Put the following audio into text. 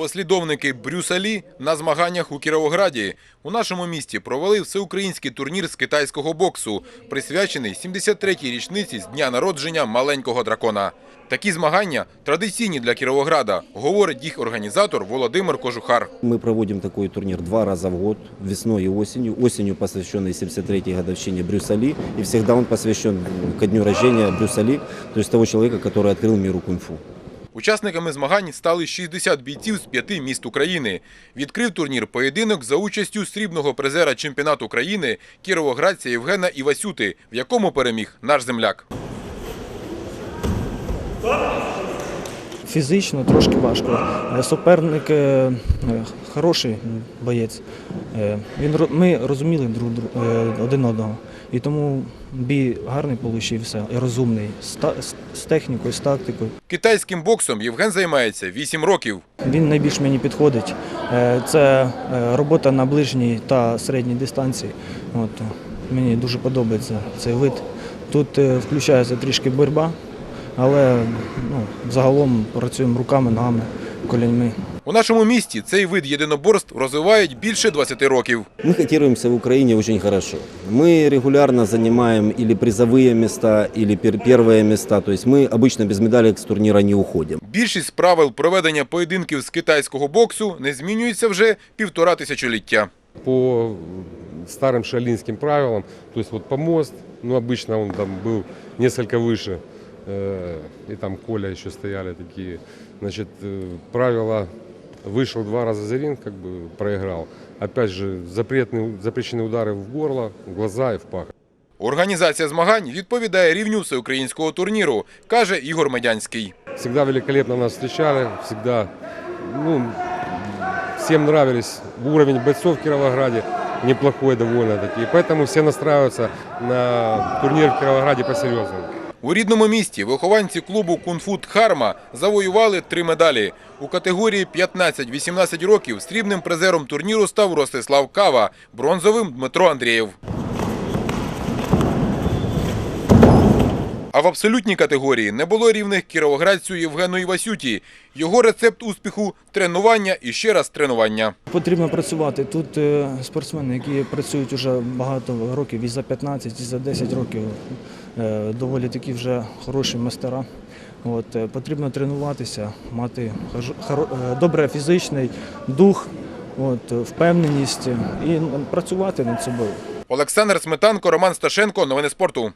Послідовники Брюса Лі на змаганнях у Кіровограді у нашому місті провели всеукраїнський турнір з китайського боксу, присвячений 73-й річниці з дня народження маленького дракона. Такі змагання традиційні для Кіровограда, говорить їх організатор Володимир Кожухар. Мы проводим такой турнир два раза в год, весной и осенью. Осенью посвященный 73-й годовщине Брюса Ли, и всегда он посвящен ко дню рождения Брюса Ли, то есть того человека, который открыл миру кунг-фу. Учасниками змагань стали 60 бійців з п'яти міст України. Відкрив турнір поєдинок за участю срібного призера чемпіонату країни кіровоградця Євгена Івасюти, в якому переміг наш земляк. Фізично трошки важко. Е, Суперник е, е, хороший боєць. Він, ми розуміли друг, дру- один одного. І тому бій гарний вийшов, і розумний, з, технікою, з тактикою. Китайським боксом Євген займається 8 років. Він найбільш мені підходить. Це робота на ближній та середній дистанції. От, мені дуже подобається цей вид. Тут включається трішки боротьба, але ну, загалом працюємо руками, ногами, коліньми. У нашому місті цей вид єдиноборств розвивають більше 20 років. Мы котируемся в Украине очень хорошо. Мы регулярно занимаем или призовые места, или пер- первые места. То есть мы обычно без медалек с турнира не уходим. Більшість правил проведення поєдинків з китайського боксу не змінюється вже півтора тисячоліття. по старым шалинским правилам. То есть вот помост, ну обычно он там был несколько выше, э, и там Коля еще стояли такие. Значит, э, правило вышел два раза за ринг, как бы проиграл. Опять же, запретные, запрещенные удары в горло, в глаза и в пах. Організація змагань відповідає рівню всеукраїнського турніру, каже Ігор Медянський. Всегда великолепно нас встречали, всегда, ну, всем нравились уровень бойцов в Кировограде, неплохой довольно-таки. И поэтому все настраиваются на турнир в Кировограде по-серьезному. У рідному місті вихованці клубу «Кунг-фу Дхарма» завоювали три медалі. У категорії 15-18 років срібним призером турніру став Ростислав Кава, бронзовим Дмитро Андрієв. А в абсолютній категорії не було рівних кіровоградцю Євгену Івасюті. Його рецепт успіху – тренування і ще раз тренування. Потрібно працювати. Тут е, спортсмени, які працюють вже багато років, і за 15, і за 10 років, е, доволі такі вже хороші майстера. От, е, потрібно тренуватися, мати добре фізичний дух, от, впевненість і працювати над собою. Олександр Сметанко, Роман Сташенко. Новини спорту.